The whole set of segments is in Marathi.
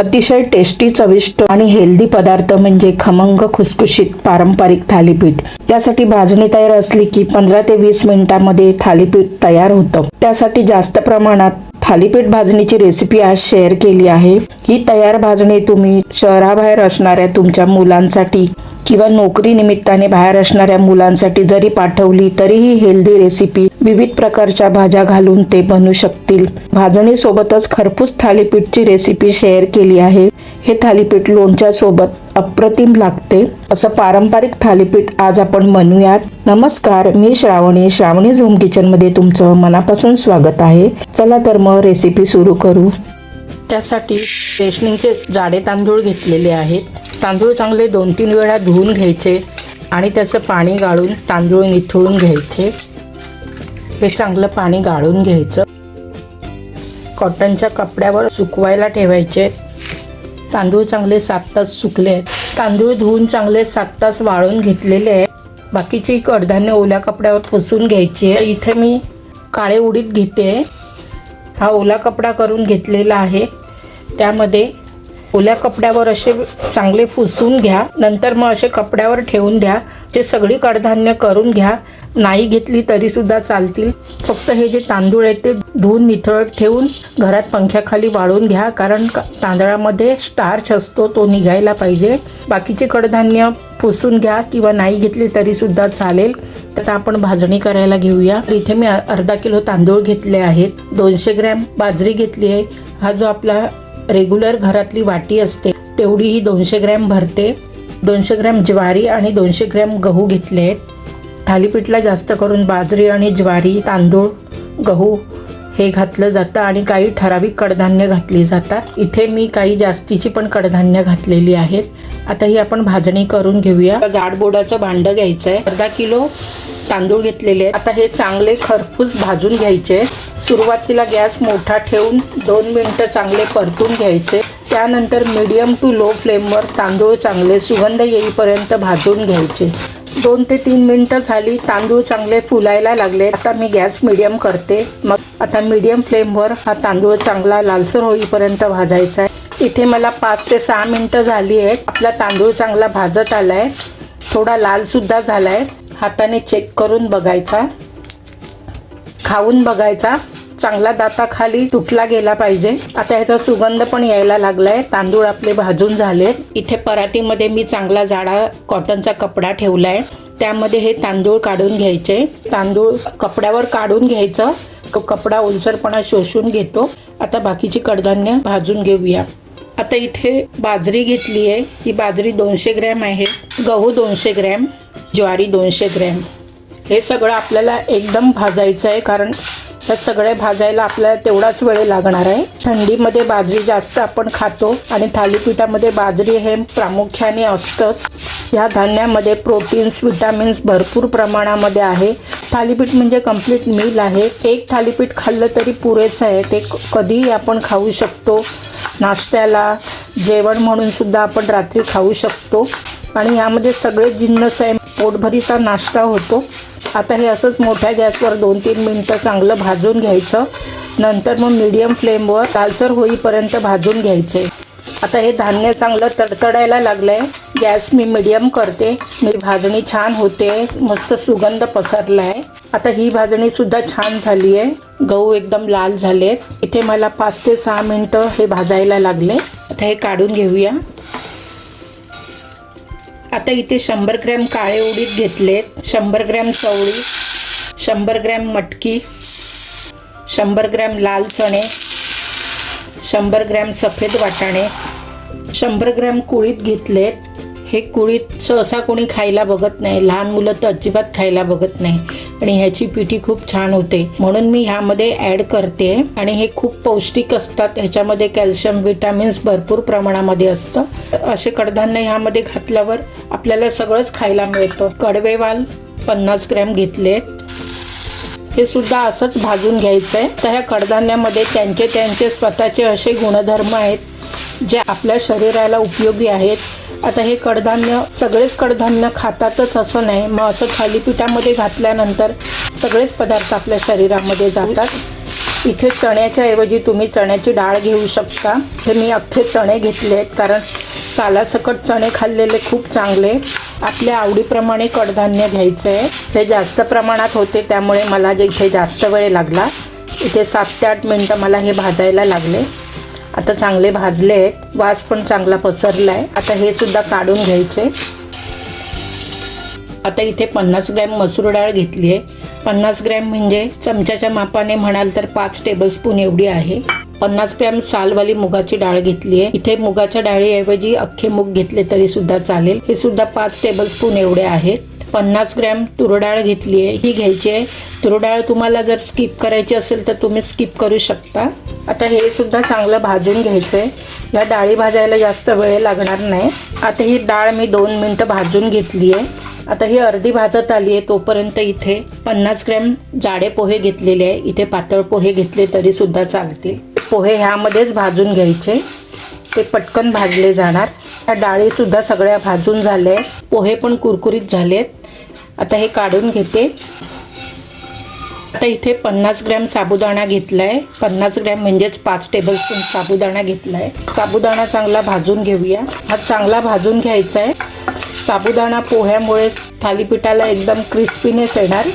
अतिशय टेस्टी चविष्ट आणि हेल्दी पदार्थ म्हणजे खमंग खुसखुशीत पारंपरिक थालीपीठ. यासाठी भाजणी तयार असली की पंधरा ते वीस मिनिटांमध्ये थालीपीठ तयार होतं. त्यासाठी जास्त प्रमाणात थालीपीठ भाजणीची रेसिपी आज शेअर केली आहे. ही तयार भाजणी तुम्ही शहराबाहेर असणाऱ्या तुमच्या मुलांसाठी किंवा नोकरी निमित्ताने बाहेर असणाऱ्या मुलांसाठी जरी पाठवली तरीही हेल्दी रेसिपी विविध प्रकारच्या भाज्या घालून ते बनू शकतील. भाजणीसोबतच खरपूस थालीपीठची रेसिपी शेअर केली आहे. हे थालीपीठ लोणच्या सोबत अप्रतिम लागते. असं पारंपरिक थालीपीठ आज आपण म्हणूयात नमस्कार मी श्रावणी. श्रावणी झोम किचनमध्ये तुमचं मनापासून स्वागत आहे. चला तर मग रेसिपी सुरू करू. त्यासाठी रेशनिंगचे जाडे तांदूळ घेतलेले आहेत. तांदूळ चांगले दोन तीन वेळा धुवून घ्यायचे आणि त्याचं पाणी गाळून तांदूळ निथळून घ्यायचे. हे चांगलं पाणी गाळून घ्यायचं. कॉटनच्या कपड्यावर सुकवायला ठेवायचे. तांदूळ चांगले सात तास सुकले आहेत. तांदूळ धुवून चांगले सात तास वाळून घेतलेले आहेत. बाकीची कडधान्य ओल्या कपड्यावर पुसून घ्यायची आहे. इथे मी काळे उडीद घेते. हा ओला कपडा करून घेतलेला आहे. त्यामध्ये ओल्या कपड्यावर असे चांगले पुसून घ्या. नंतर मग असे कपड्यावर ठेवून द्या. ते सगळी कडधान्य करून घ्या. नाही घेतली तरी सुद्धा चालतील. फक्त हे जे तांदूळ आहेत ते धुवून निथळत ठेवून घरात पंख्याखाली वाळून घ्या. कारण तांदळामध्ये स्टार्च असतो तो निघायला पाहिजे. बाकीचे कडधान्य पुसून घ्या किंवा नाही घेतली तरी सुद्धा चालेल. तर आपण भाजणी करायला घेऊया. इथे मी अर्धा किलो तांदूळ घेतले आहेत. दोनशे ग्रॅम बाजरी घेतली आहे. हा जो आपला रेग्युलर घरातली वाटी असते तेवढी ही दोनशे ग्रॅम भरते. दोनशे ग्रॅम ज्वारी आणि दोनशे ग्रॅम गहू घेतले. आहेत थालीपीठला जास्त करून बाजरी आणि ज्वारी तांदूळ गहू हे घातलं जातं आणि काही ठराविक कडधान्य घातली जातात. इथे मी काही जास्तीची पण कडधान्य घातलेली आहेत. आता ही आपण भाजणी करून घेऊया. जाडबोडाचं भांडं घ्यायचं आहे अर्धा किलो तांदूळ घेतलेले आहेत. आता हे चांगले खरपूस भाजून घ्यायचे. सुरुवातीला गॅस मोठा ठेवून दोन मिनटं चांगले परतून घ्यायचे. त्यानंतर मीडियम टू लो फ्लेमवर तांदूळ चांगले सुगंध येईपर्यंत भाजून घ्यायचे. दोन ते तीन मिनटं झाली तांदूळ चांगले फुलायला लागले. आता मी गॅस मिडियम करते. मग आता मीडियम फ्लेमवर हा तांदूळ चांगला लालसर होईपर्यंत भाजायचा आहे. इथे मला पाच ते सहा मिनटं झाली आहेत. आपला तांदूळ चांगला भाजत आला आहे थोडा लालसुद्धा झाला आहे हाताने चेक करून बघायचा. खाऊन बघायचा. चांगला दाताखाली तुटला गेला पाहिजे. आता ह्याचा सुगंध पण यायला लागलाय. तांदूळ आपले भाजून झाले. इथे परातीमध्ये मी चांगला जाडा कॉटनचा कपडा ठेवलाय. त्यामध्ये हे तांदूळ काढून घ्यायचे. तांदूळ कपड्यावर काढून घ्यायचं. कपडा ओलसरपणा शोषून घेतो. आता बाकीची कडधान्य भाजून घेऊया. आता इथे बाजरी घेतली आहे. ही बाजरी दोनशे ग्रॅम आहे. गहू दोनशे ग्रॅम ज्वारी दोनशे ग्रॅम. हे सगळं आपल्याला एकदम भाजायचं आहे कारण त्या सगळे भाजायला आपल्याला तेवढाच वेळ लागणार आहे. थंडीमध्ये बाजरी जास्त आपण खातो आणि थालीपीठामध्ये बाजरी हे प्रामुख्याने असतंच. ह्या धान्यामध्ये प्रोटीन्स विटॅमिन्स भरपूर प्रमाणामध्ये आहे. थालीपीठ म्हणजे कंप्लीट मील आहे. एक थालीपीठ खाल्लं तरी पुरेसं आहे. ते कधीही आपण खाऊ शकतो. नाश्त्याला जेवण म्हणून सुद्धा आपण रात्री खाऊ शकतो. आणि यामध्ये सगळे जिन्नस आहे. पोटभरीचा नाश्ता होतो. आता हे असंच मोठ्या गॅसवर दोन तीन मिनटं चांगलं भाजून घ्यायचं. नंतर मग मीडियम फ्लेमवर लालसर होईपर्यंत भाजून घ्यायचे. आता हे धान्य चांगलं तडतडायला लागलंय. गॅस मी मीडियम करते. मी भाजणी छान होते. मस्त सुगंध पसरलाय. आता ही भाजणी सुद्धा छान झाली आहे गहू एकदम लाल झालेत. इथे मला पाच ते सहा मिनटं हे भाजायला लागले. आता हे काढून घेऊया. आता इथे शंभर ग्रॅम काळे उडीद घेतलेत. शंभर ग्रॅम चवळी. शंभर ग्रॅम मटकी. शंभर ग्रॅम लाल चणे. शंभर ग्रॅम सफेद वाटाणे. शंभर ग्रॅम कुळीत घेतलेत. हे कुळीत सहसा कोणी खायला बघत नाही. लहान मुलं तर अजिबात खायला बघत नाही. आणि ह्याची पिठी खूप छान होते. म्हणून मी ह्यामध्ये ॲड करते. आणि हे खूप पौष्टिक असतात. ह्याच्यामध्ये कॅल्शियम विटॅमिन्स भरपूर प्रमाणामध्ये असतं. असे कडधान्य ह्यामध्ये घातल्यावर आपल्याला सगळंच खायला मिळतं. कडवेवाल पन्नास ग्रॅम घेतलेत. हे सुद्धा असंच भाजून घ्यायचं आहे तर ह्या कडधान्यामध्ये त्यांचे त्यांचे स्वतःचे असे गुणधर्म आहेत. जे आपल्या शरीराला उपयोगी आहेत. आता हे कडधान्य सगळेच कडधान्य खातातच असं नाही. मग असं थालीपीठामध्ये घातल्यानंतर सगळेच पदार्थ आपल्या शरीरामध्ये जातात. इथे चण्याच्या ऐवजी तुम्ही चण्याची डाळ घेऊ शकता. हे मी अख्खे चणे घेतले आहेत कारण सालासकट चणे खाल्लेले खूप चांगले. आपल्या आवडीप्रमाणे कडधान्य घ्यायचं आहे. ते जास्त प्रमाणात होते त्यामुळे मला जे इथे जास्त वेळ लागला. इथे सात ते आठ मिनटं मला हे भाजायला लागले. आता चांगले भाजले आहेत. वास पण चांगला पसरला आहे आता हे सुद्धा काढून घ्यायचे. आता इथे पन्नास ग्रॅम मसूर डाळ घेतली आहे. पन्नास ग्रॅम म्हणजे चमच्याच्या मापाने म्हणाल तर पाच टेबलस्पून एवढी आहे. पन्नास ग्रॅम सालवाली मुगाची डाळ घेतली आहे. इथे मुगाच्या डाळीऐवजी अख्खे मूग घेतले तरी सुद्धा चालेल. हे सुद्धा पाच टेबलस्पून एवढे आहेत. पन्नास ग्रॅम तुरडाळ घेतली आहे. ही घ्यायची आहे तूर डाळ तुम्हाला जर स्किप करायची असेल तर तुम्ही स्किप करू शकता. आता हे सुद्धा चांगलं भाजून घ्यायचं आहे या डाळी भाजायला जास्त वेळ लागणार नाही. आता ही डाळ मी दोन मिनटं भाजून घेतली आहे. आता ही अर्धी भाजत आली आहे तोपर्यंत इथे पन्नास ग्रॅम जाडे पोहे घेतलेले आहे. इथे पातळ पोहे घेतले तरी सुद्धा चालतील. पोहे ह्यामध्येच भाजून घ्यायचे. ते पटकन भाजले जाणार. ह्या डाळी सुद्धा सगळ्या भाजून झाल्या आहेत. पोहे पण कुरकुरीत झालेत. आता हे काढून घेते. आता इथे पन्नास ग्रॅम साबुदाणा घेतला आहे पन्नास ग्रॅम म्हणजेच पाच टेबलस्पून साबुदाणा घेतला आहे साबुदाणा चांगला भाजून घेऊया. हा चांगला भाजून घ्यायचा आहे साबुदाणा पोह्यामुळे थालीपीठाला एकदम क्रिस्पीनेस येणार.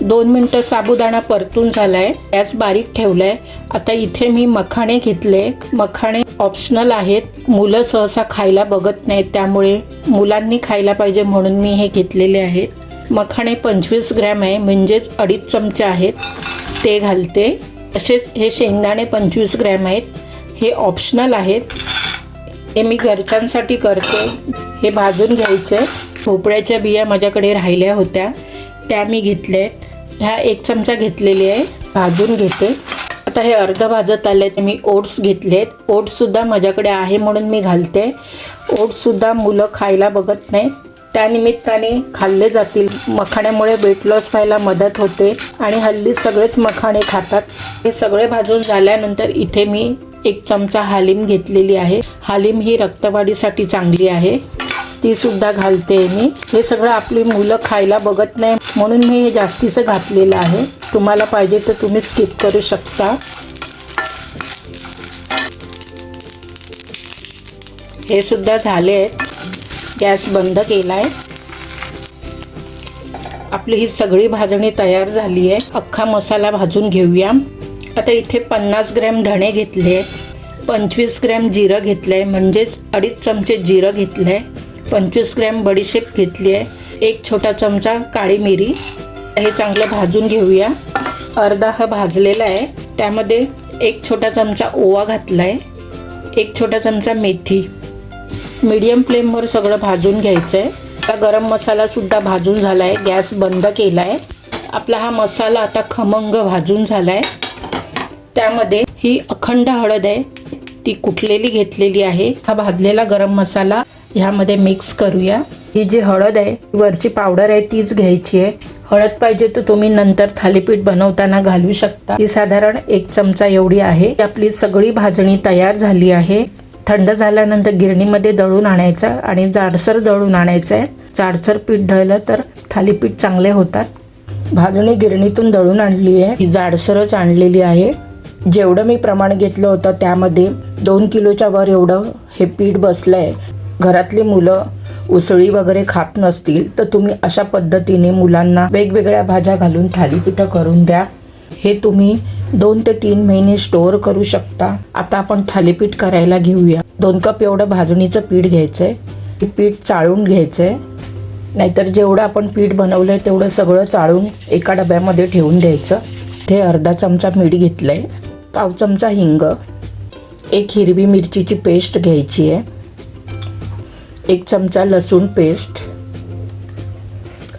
दोन मिनटं साबुदाणा परतून झालाय. गॅस बारीक ठेवलाय. आता इथे मी मखाणे घेतले. मखाणे ऑप्शनल आहेत. मुलं सहसा खायला बघत नाहीत त्यामुळे मुलांनी खायला पाहिजे म्हणून मी हे घेतलेले आहेत. मखाणे पंचवीस ग्रॅम आहे म्हणजेच अडीच चमचे आहेत. ते घालते. तसेच हे शेंगदाणे पंचवीस ग्रॅम आहेत. हे ऑप्शनल आहेत. हे मी घरच्यांसाठी करते. हे भाजून घ्यायचे. भोपळ्याच्या बिया माझ्याकडे राहिल्या होत्या. त्या मी घेतल्या आहेत ह्या एक चमचा घेतलेली आहे. भाजून घेते. आता हे अर्ध भाजत आले ते मी ओट्स घेतलेत. ओट्ससुद्धा माझ्याकडे आहे म्हणून मी घालते. ओट्ससुद्धा मुलं खायला बघत नाहीत. त्यानिमित्ताने खाल्ले जातील. मखाण्यामुळे वेट लॉस व्हायला मदत होते आणि हल्ली सगळेच मखाणे खातात. हे सगळे भाजून झाल्यानंतर इथे मी एक चमचा हालिम घेतलेली आहे. हालिम ही रक्तवाढीसाठी चांगली आहे. ती सुद्धा घालते मी. हे सगळं आपली मुलं खायला बघत नाही म्हणून मी हे जास्तीचं घातलेलं आहे. तुम्हाला पाहिजे तर तुम्ही स्किप करू शकता. हे सुद्धा झाले आहेत. गॅस बंद केला आहे आपली ही सगळी भाजणी तयार झाली आहे. अख्खा मसाला भाजून घेऊया. आता इथे पन्नास ग्रॅम धणे घेतले. पंचवीस ग्रॅम जिरं घेतलं आहे म्हणजेच अडीच चमचे जिरं घेतलं आहे पंचवीस ग्रॅम बडीशेप घेतली आहे. एक छोटा चमचा काळी मिरी. हे चांगलं भाजून घेऊया. अर्धा हा भाजलेला आहे. त्यामध्ये एक छोटा चमचा ओवा घातला आहे एक छोटा चमचा मेथी. मीडियम फ्लेमवर सगळं भाजून घ्यायचं आहे आता गरम मसालासुद्धा भाजून झाला आहे गॅस बंद केला आहे आपला हा मसाला आता खमंग भाजून झाला आहे त्यामध्ये ही अखंड हळद आहे. ती कुठलेली घेतलेली आहे. हा भाजलेला गरम मसाला ह्यामध्ये मिक्स करूया. ही जी हळद आहे वरची पावडर आहे तीच घ्यायची आहे. हळद पाहिजे तर तुम्ही नंतर थालीपीठ बनवताना घालू शकता. ती साधारण एक चमचा एवढी आहे. आपली सगळी भाजणी तयार झाली आहे. थंड झाल्यानंतर गिरणीमध्ये दळून आणायचं आणि जाडसर दळून आणायचं आहे जाडसर पीठ ढळलं तर थालीपीठ चांगले होतात. भाजणी गिरणीतून दळून आणली आहे. ही जाडसरच आणलेली आहे. जेवढं मी प्रमाण घेतलं होतं त्यामध्ये दोन किलोच्या वर एवढं हे पीठ बसलं आहे घरातली मुलं उसळी वगैरे खात नसतील तर तुम्ही अशा पद्धतीने मुलांना वेगवेगळ्या भाज्या घालून थालीपीठं करून द्या. हे तुम्ही दोन ते तीन महिने स्टोअर करू शकता. आता आपण थालीपीठ करायला घेऊया. दोन कप एवढं भाजणीचं पीठ घ्यायचंय. आहे पीठ चाळून घ्यायचंय. नाहीतर जेवढं आपण पीठ बनवलंय तेवढं सगळं चाळून एका डब्यामध्ये ठेवून द्यायचं. ते अर्धा चमचा मीठ घेतलंय. पाव चमचा हिंग. एक हिरवी मिरचीची पेस्ट घ्यायची आहे. एक चमचा लसूण पेस्ट.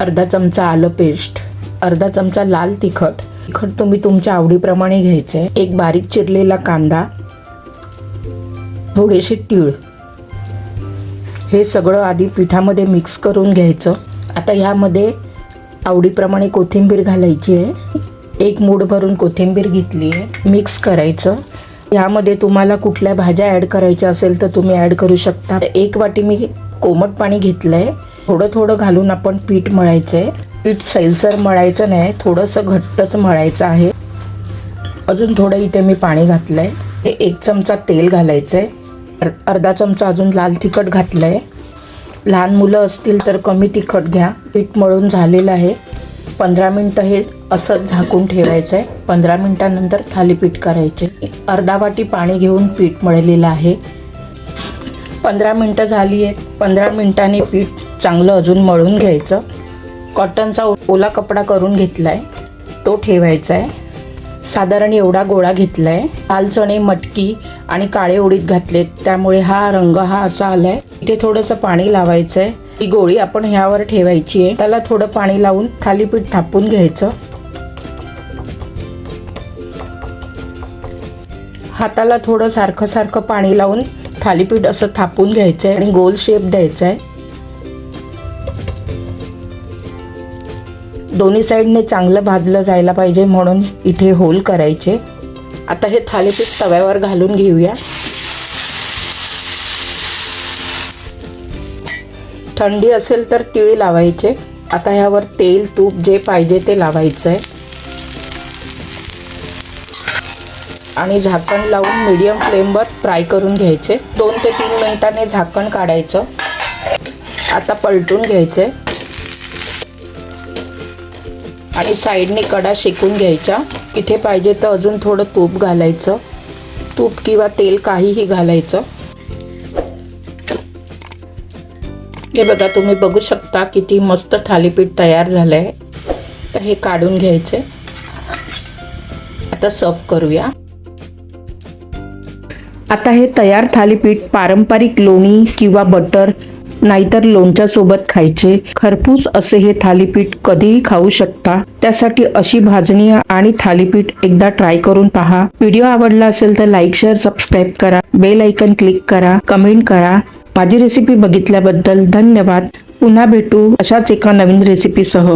अर्धा चमचा आलं पेस्ट. अर्धा चमचा लाल तिखट. तिखट तुम्ही तुमच्या आवडीप्रमाणे घ्यायचं. आहे एक बारीक चिरलेला कांदा थोडेसे तीळ. हे सगळं आधी पिठामध्ये मिक्स करून घ्यायचं. आता ह्यामध्ये आवडीप्रमाणे कोथिंबीर घालायची आहे. एक मूड भरून कोथिंबीर घेतली आहे. मिक्स करायचं. ह्यामध्ये तुम्हाला कुठल्या भाज्या ॲड करायच्या असेल तर तुम्ही ॲड करू शकता. एक वाटी मी कोमट पाणी घेतलं आहे थोडं थोडं घालून आपण पीठ मळायचं आहे पीठ सैलसर मळायचं नाही थोडंसं घट्टच मळायचं आहे. अजून थोडं इथे मी पाणी घातलं आहे हे एक चमचा तेल घालायचं आहे अर्धा चमचा अजून लाल तिखट घातलं आहे लहान मुलं असतील तर कमी तिखट घ्या. पीठ मळून झालेलं आहे. पंधरा मिनटं हे असंच झाकून ठेवायचं आहे पंधरा मिनटानंतर थालीपीठ करायचे. अर्धा वाटी पाणी घेऊन पीठ मळलेलं आहे. पंधरा मिनटं झाली आहेत पंधरा मिनटांनी पीठ चांगलं अजून मळून घ्यायचं. कॉटनचा ओला कपडा करून घेतला आहे तो ठेवायचा आहे साधारण एवढा गोळा घेतला आहे लाल चणे मटकी आणि काळे उडीद घातलेत. त्यामुळे हा रंग हा असा आलाय. इथे थोडंसं पाणी लावायचं आहे ही गोळी आपण ह्यावर ठेवायची आहे त्याला थोडं पाणी लावून थालीपीठ थापून घ्यायचं. हाताला थोडं सारखं सारखं पाणी लावून थालीपीठ असं थापून घ्यायचं आहे आणि गोल शेप द्यायचा आहे दोन्ही साईडने चांगलं भाजलं जायला पाहिजे म्हणून इथे होल करायचे. आता हे थालीपीठ तव्यावर घालून घेऊया. थंडी असेल तर तिळी लावायचे. आता ह्यावर तेल तूप जे पाहिजे ते लावायचं आहे आणि झाकण लावून मीडियम फ्लेमवर फ्राय करून घ्यायचे. दोन ते तीन मिनिटांनी झाकण काढायचं. आता पलटून घ्यायचे. आणि साईडने कडा शेकून घ्यायच्या. इथे पाहिजे तर अजून थोडं तूप घालायचं. तूप किंवा तेल काहीही घालायचं. हे बघा तुम्ही बघू शकता किती मस्त थालीपीठ तयार झालं आहे तर हे काढून घ्यायचे. आता सर्व करूया. आता हे तयार थालीपीठ पारंपरिक लोणी किंवा बटर नाहीतर लोणच्या सोबत खायचे. खरपूस असे हे थालीपीठ कधीही खाऊ शकता. त्यासाठी अशी भाजणी आणि थालीपीठ एकदा ट्राय करून पहा. व्हिडिओ आवडला असेल तर लाईक शेअर सबस्क्राईब करा. बेल ऐकन क्लिक करा. कमेंट करा. माझी रेसिपी बघितल्याबद्दल धन्यवाद. पुन्हा भेटू अशाच एका नवीन रेसिपीसह.